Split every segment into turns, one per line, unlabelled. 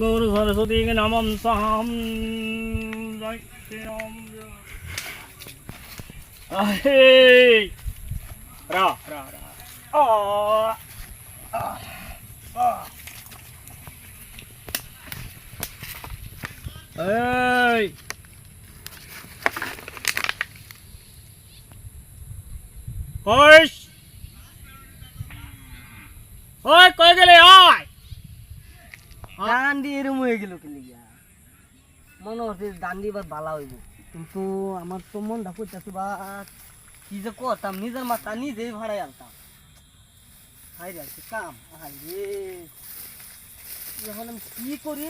গৌর সরস্বতী নমম সাম রা রা রা আ এই কইস ওই কই গেলে আয়
দান দিয়ে এরম হয়ে গেল কি লিগা মনে হচ্ছে দান দিয়ে এবার বালা হইব। কিন্তু আমার তো মনটা করতেছে বা, কি যে করতাম, নিজের মাথা নিজেই ভাড়াই আনতাম। হাই রে কাম? হাই রে। এখন কি করি?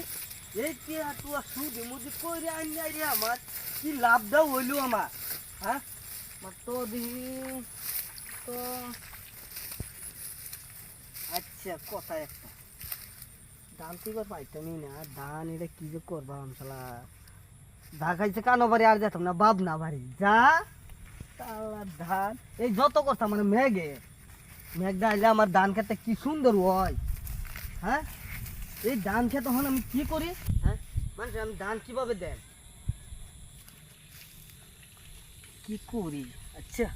এই কি তুই সুদি মুদি কইরে আনি রে আমার, কি লাভটাও হইল আমার? হ্যাঁ? আমার তো দিহি তো আচ্ছা কথা একটা। ধান তো এবার পাইতামই না। ধান এটা কি যে করবা আমসালা ধা খাইছে কানো বাড়ি? আর যেতাম না বাপ না বাড়ি। যা তালা ধান। এই যত করতাম মানে মেঘে। মেঘটা আইলে আমার ধান খেতে কি সুন্দর হয়। হ্যাঁ? এই ধান খেতে তখন আমি কি করি? হ্যাঁ? মানে আমি ধান কীভাবে দেন? কি করি? আচ্ছা।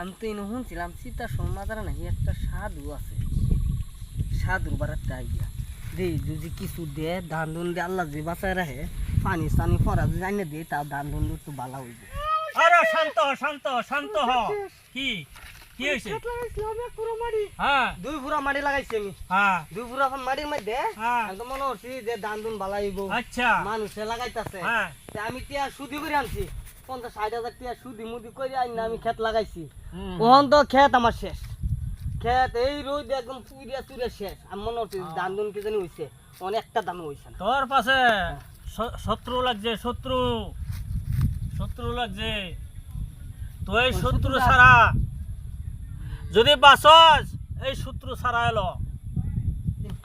আমি তো শুনছিলাম সীতা নাকি একটা সাধু আছে। সাধুর বারাত আইয়া দে যদি কিছু দে ধান ধুন দিয়ে আল্লাহ যে বাঁচায় রাখে পানি সানি ফরা যদি আইনে দিয়ে তা ধান ধুন একটু ভালো হইবে।
আরে শান্ত হ, শান্ত হ, শান্ত হ। কি? কি হয়েছে হ্যাঁ।
দুই ফুরা মাটি লাগাইছি আমি।
হ্যাঁ।
দুই ফুরা এখন মাটির মধ্যে
হ্যাঁ।
আমি তো মনে হচ্ছি যে ধান ধুন ভালো হইব।
আচ্ছা।
মানুষে লাগাইতেছে।
হ্যাঁ।
আমি টিয়া সুদি করে আনছি। পঞ্চাশ ষাট হাজার টিয়া সুদি মুদি করে আইন আমি ক্ষেত লাগাইছি। ওখান তো ক্ষেত আমার শেষ। ক্ষেত এই রোদ একদম পুরিয়া চুরে শেষ। আমি মনে হচ্ছে ধান ধুন কি জানি হইছে। অনেকটা দাম হইছে না।
তোর পাশে শত্রু লাগছে শত্রু। শত্রু লাগছে। তো এই শত্রু ছাড়া যদি বাসস এই শত্রু ছাড়া এলো।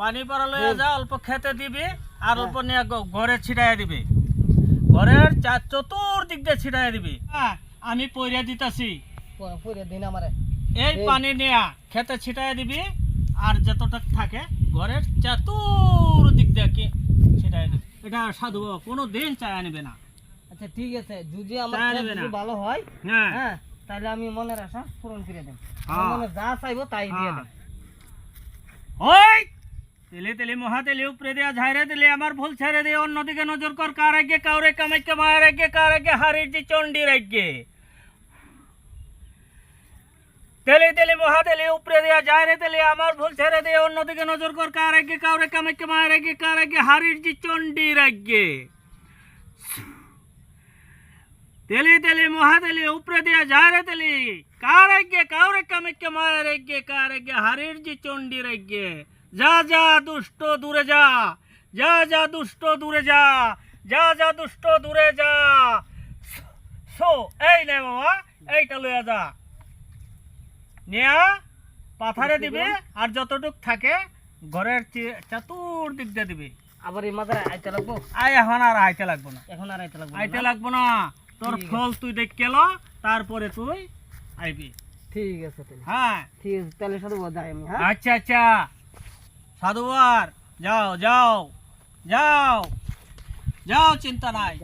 পানি পারা লইয়া যা অল্প খেতে দিবি আর অল্প নিয়ে ঘরে ছিটাইয়া দিবি। ঘরের চার চতুর্দিক দিয়ে ছিটাইয়া দিবি। হ্যাঁ আমি পইরা দিতাছি।
দিন আমারে।
এই পানি নেয়া খেতে ছিটাই দিবি আর যতটা থাকে ঘরের চতুর্দিক দিয়ে ছিটাই দিবি। এটা সাধু বাবা কোনো দিন চায় নেবে না।
আচ্ছা ঠিক আছে যদি আমার ভালো হয়
হ্যাঁ।
হ্যাঁ তাহলে আমি মনের আশা পূরণ করে দেব।
হ্যাঁ।
মনে যা চাইব তাই দিয়ে
হ্যাঁ।
দেব।
ওই তেলে তেলে মহা তেলে উপরে দেয়া, ঝাইরে দিলে আমার ভুল ছেড়ে দিয়ে অন্যদিকে নজর কর কার আগে, কাউরে কামাইকে, মায়ের আগে, কার আগে হারির যে চণ্ডীর আগে। তেলে তেলে মহা তেলে উপরে দেয়া, ঝাইরে দিলে আমার ভুল ছেড়ে দিয়ে অন্যদিকে নজর কর কার আগে, কাউরে কামাইকে, মায়ের আগে, কার আগে হারির যে চণ্ডীর আগে। তেলি তেলি মহাতেলি উপরে দিয়া ঝাড়ে তেলি কার আগে, কাউরে কামাইকে, মায়ের আগে, কার আগে হারির যে চণ্ডীর আগে। যা যা দুষ্ট দূরে যা যা যা দুষ্ট দূরে যা যা যা দুষ্ট দূরে যা। সো এই নে বাবা এইটা লইয়া যা। নিয়া পাথারে দিবে আর যতটুক থাকে ঘরের চতুর্দিক দিয়ে দিবে।
আবার এই মাথায় আইতে লাগবো?
আয় এখন আর আইতে লাগবো না।
এখন আর আইতে লাগবো না?
আইতে লাগবো না। তোর ফল তুই দেখ কেল তারপরে তুই আইবি।
ঠিক আছে তাহলে।
হ্যাঁ।
ঠিক আছে তাহলে যাই আমি হ্যাঁ?
আচ্ছা আচ্ছা। সাধুবার যাও যাও যাও। যাও চিন্তা নাই।